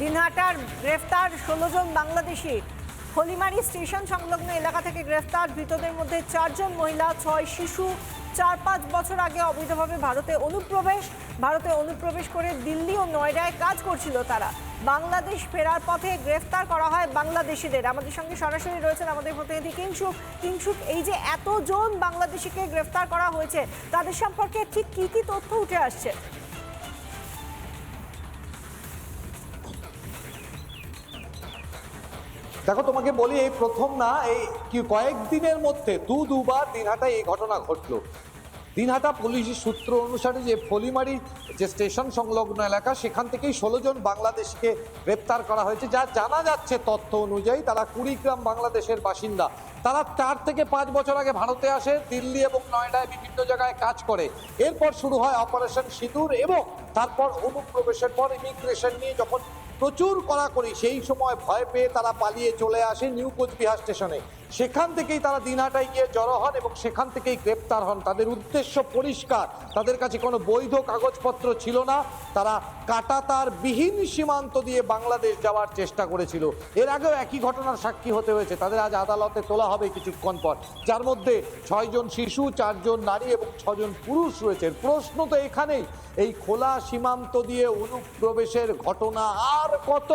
দিনহাটার গ্রেফতার ষোলো জন বাংলাদেশি। হলিমারি স্টেশন সংলগ্ন এলাকা থেকে গ্রেফতার ধৃতদের মধ্যে চারজন মহিলা, ছয় শিশু, চার পাঁচ বছর আগে অবৈধভাবে ভারতে অনুপ্রবেশ। ভারতে অনুপ্রবেশ করে দিল্লি ও নয়ডায় কাজ করছিল তারা। বাংলাদেশ ফেরার পথে গ্রেফতার করা হয় বাংলাদেশিদের। আমাদের সঙ্গে সরাসরি রয়েছেন আমাদের প্রতিনিধি কিংসুক। কিংসুক, এই যে এতজন বাংলাদেশিকে গ্রেফতার করা হয়েছে, তাদের সম্পর্কে ঠিক কী কী তথ্য উঠে আসছে? দেখো, তোমাকে বলি, এই প্রথম না, এই কি কয়েকদিনের মধ্যে, দু দুবার দিনহাটায় এই ঘটনা ঘটলো। দিনহাটা পুলিশের সূত্র অনুসারে যে ফলিমারি যে স্টেশন সংলগ্ন এলাকা, সেখান থেকেই ষোলো জন বাংলাদেশকে গ্রেপ্তার করা হয়েছে। যা জানা যাচ্ছে তথ্য অনুযায়ী, তারা কুড়িগ্রাম বাংলাদেশের বাসিন্দা। তারা চার থেকে পাঁচ বছর আগে ভারতে আসে, দিল্লি এবং নয়ডায় বিভিন্ন জায়গায় কাজ করে। এরপর শুরু হয় অপারেশন সিঁদুর এবং তারপর অনুপ্রবেশের পর ইমিগ্রেশন নিয়ে যখন প্রচুর কড়াকড়ি। সেই সময় ভয় পেয়ে তারা পালিয়ে চলে আসে নিউ কোচবিহার স্টেশনে। সেখান থেকেই তারা দিনহাটায় গিয়ে জড়ো হন এবং সেখান থেকেই গ্রেপ্তার হন। তাদের উদ্দেশ্য পরিষ্কার। তাদের কাছে কোনো বৈধ কাগজপত্র ছিল না। তারা কাটাতার বিহীন সীমান্ত দিয়ে বাংলাদেশ যাওয়ার চেষ্টা করেছিল। এর আগেও একই ঘটনার সাক্ষী হতে হয়েছে। তাদের আজ আদালতে তোলা হবে কিছুক্ষণ পর। যার মধ্যে ছয়জন শিশু, চারজন নারী এবং ছজন পুরুষ রয়েছে প্রশ্ন তো এখানেই। এই খোলা সীমান্ত দিয়ে অনুপ্রবেশের ঘটনা আর কত?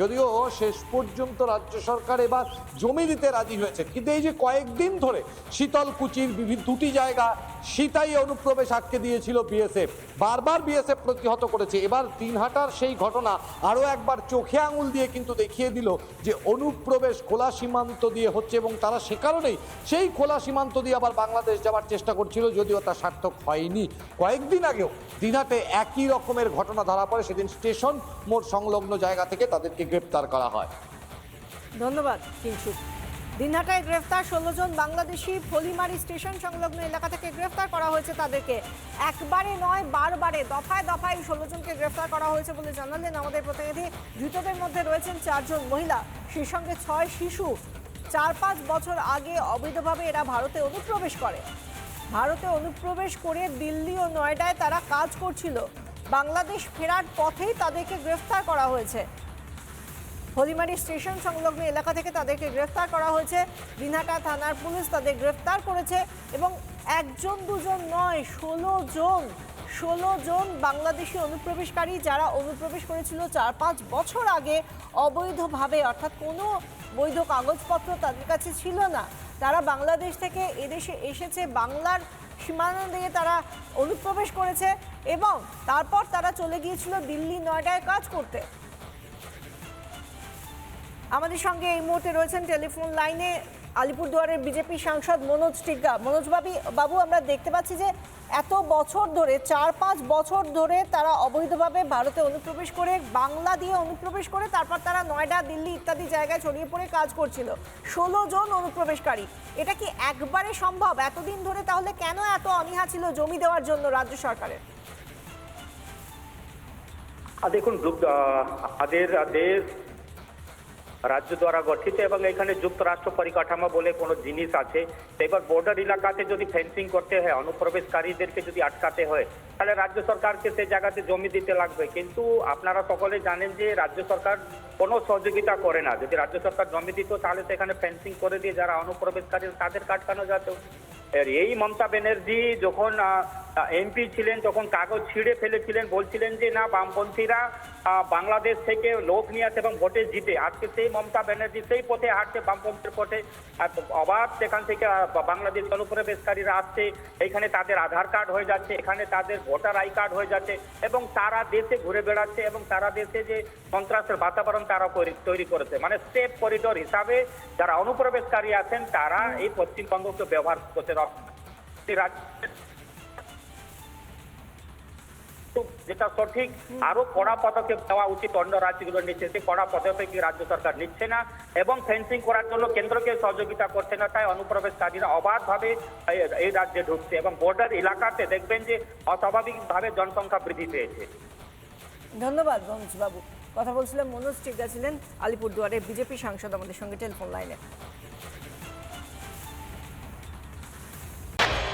যদিও শেষ পর্যন্ত রাজ্য সরকার এবার জমি দিতে রাজি হয়েছে। কিন্তু এই যে কয়েকদিন ধরে শীতলকুচির বিভিন্ন দুটি জায়গা সীতাই অনুপ্রবেশ আটকে দিয়েছিল বিএসএফ। বারবার বিএসএফ প্রতিহত করেছে। এবার দিনহাটার সেই ঘটনা আরও একবার চোখে আঙুল দিয়ে কিন্তু দেখিয়ে দিল যে অনুপ্রবেশ খোলা সীমান্ত দিয়ে হচ্ছে এবং তারা সে কারণেই সেই খোলা সীমান্ত দিয়ে আবার বাংলাদেশ যাওয়ার চেষ্টা করছিল, যদিও তা সার্থক হয়নি। কয়েকদিন আগেও দিনহাটে একই রকমের ঘটনা ধরা পড়ে। সেদিন স্টেশন মোড় সংলগ্ন জায়গা থেকে তাদেরকে গ্রেপ্তার করা হয়। ধন্যবাদ কিংসুক দিনহাটায় গ্রেফতার ষোলো জন বাংলাদেশি ফলিমারি স্টেশন সংলগ্ন এলাকা থেকে গ্রেফতার করা হয়েছে তাদেরকে। একবারে নয়, বারবারে, দফায় দফায় ষোলো জনকে গ্রেফতার করা হয়েছে বলে জানালেন আমাদের প্রতিনিধি। ধৃতদের মধ্যে রয়েছেন চারজন মহিলা, সেই সঙ্গে ছয় শিশু। চার পাঁচ বছর আগে অবৈধভাবে এরা ভারতে অনুপ্রবেশ করে। ভারতে অনুপ্রবেশ করে দিল্লি ও নয়ডায় তারা কাজ করছিল। বাংলাদেশ ফেরার পথেই তাদেরকে গ্রেফতার করা হয়েছে। হলিমারি স্টেশন সংলগ্ন এলাকা থেকে তাদেরকে গ্রেফতার করা হয়েছে। দিনহাটা থানার পুলিশ তাদের গ্রেফতার করেছে এবং একজন, দুজন নয়, ষোলো জন ষোলো জন বাংলাদেশি অনুপ্রবেশকারী যারা অনুপ্রবেশ করেছিল চার, পাঁচ বছর আগে অবৈধভাবে, অর্থাৎ কোনো বৈধ কাগজপত্র তাদের কাছে ছিল না। তারা বাংলাদেশ থেকে এদেশে এসেছে, বাংলার সীমানা দিয়ে তারা অনুপ্রবেশ করেছে এবং তারপর তারা চলে গিয়েছিল দিল্লি নয়ডায় কাজ করতে। আমাদের সঙ্গে এই মুহূর্তে রয়েছেন টেলিফোন লাইনে আলিপুরদুয়ারের বিজেপি সাংসদ মনোজ টিগ্গা। মনোজ বাবি, আমরা দেখতে পাচ্ছি যে এত বছর ধরে, চার পাঁচ বছর ধরে তারা অবৈধভাবে ভারতে অনুপ্রবেশ করে, বাংলা দিয়ে অনুপ্রবেশ করে, তারপর তারা নয়ডা, দিল্লি ইত্যাদি জায়গায় ছড়িয়ে পড়ে কাজ করছিল। ষোলো জন অনুপ্রবেশকারী। এটা কি একবারে সম্ভব? এতদিন ধরে তাহলে কেন এত অনীহা ছিল জমি দেওয়ার জন্য রাজ্য সরকারের? দেখুন দেশ রাজ্য দ্বারা গঠিত এবং এখানে যুক্তরাষ্ট্র পরিকাঠামো বলে কোনো জিনিস আছে। এবার বর্ডার এলাকাতে যদি ফেন্সিং করতে হয়, অনুপ্রবেশকারীদেরকে যদি আটকাতে হয়, তাহলে রাজ্য সরকারকে সেই জায়গাতে জমি দিতে লাগবে। কিন্তু আপনারা সকলে জানেন যে রাজ্য সরকার কোনো সহযোগিতা করে না। যদি রাজ্য সরকার জমি দিত, তাহলে সেখানে ফেন্সিং করে দিয়ে যারা অনুপ্রবেশকারী তাদের কাটকানো যেত। এই মমতা ব্যানার্জি যখন এমপি ছিলেন তখন কাগজ ছিঁড়ে ফেলেছিলেন বলছিলেন যে না বামপন্থীরা বাংলাদেশ থেকে লোক নিয়ে আসে এবং ভোটে জিতে। আজকে সেই মমতা ব্যানার্জি সেই পথে হাঁটছে বামপন্থীর পথে। আবার সেখান থেকে বাংলাদেশ অনুপ্রবেশকারীরা আসছে। এখানে তাদের আধার কার্ড হয়ে যাচ্ছে এখানে তাদের ভোটার আই কার্ড হয়ে যাচ্ছে এবং সারা দেশে ঘুরে বেড়াচ্ছে এবং সারা দেশে যে সন্ত্রাসের বাতাবরণ তারা তৈরি করেছে। মানে স্টেপ করিডোর হিসাবে যারা অনুপ্রবেশকারী আছেন তারা এই পশ্চিমবঙ্গকে ব্যবহার করতে রাজ্য যেটা সঠিক। আরও কড়া পদক্ষেপ দেওয়া উচিত অন্য রাজ্যগুলোর নিচ্ছে সেই কড়া পদক্ষেপ কি রাজ্য সরকার নিচ্ছে না? এবং ফেন্সিং করার জন্য কেন্দ্রকে সহযোগিতা করছে না, তাই অনুপ্রবেশকারীরা অবাধভাবে এই- রাজ্যে ঢুকছে এবং বর্ডার এলাকাতে দেখবেন যে অস্বাভাবিকভাবে জনসংখ্যা বৃদ্ধি পেয়েছে। ধন্যবাদ বাবু কথা বলছিলাম মনোজ টিগ্গা ছিলেন আলিপুরদুয়ারের বিজেপি সাংসদ আমাদের সঙ্গে টেলিফোন লাইনে।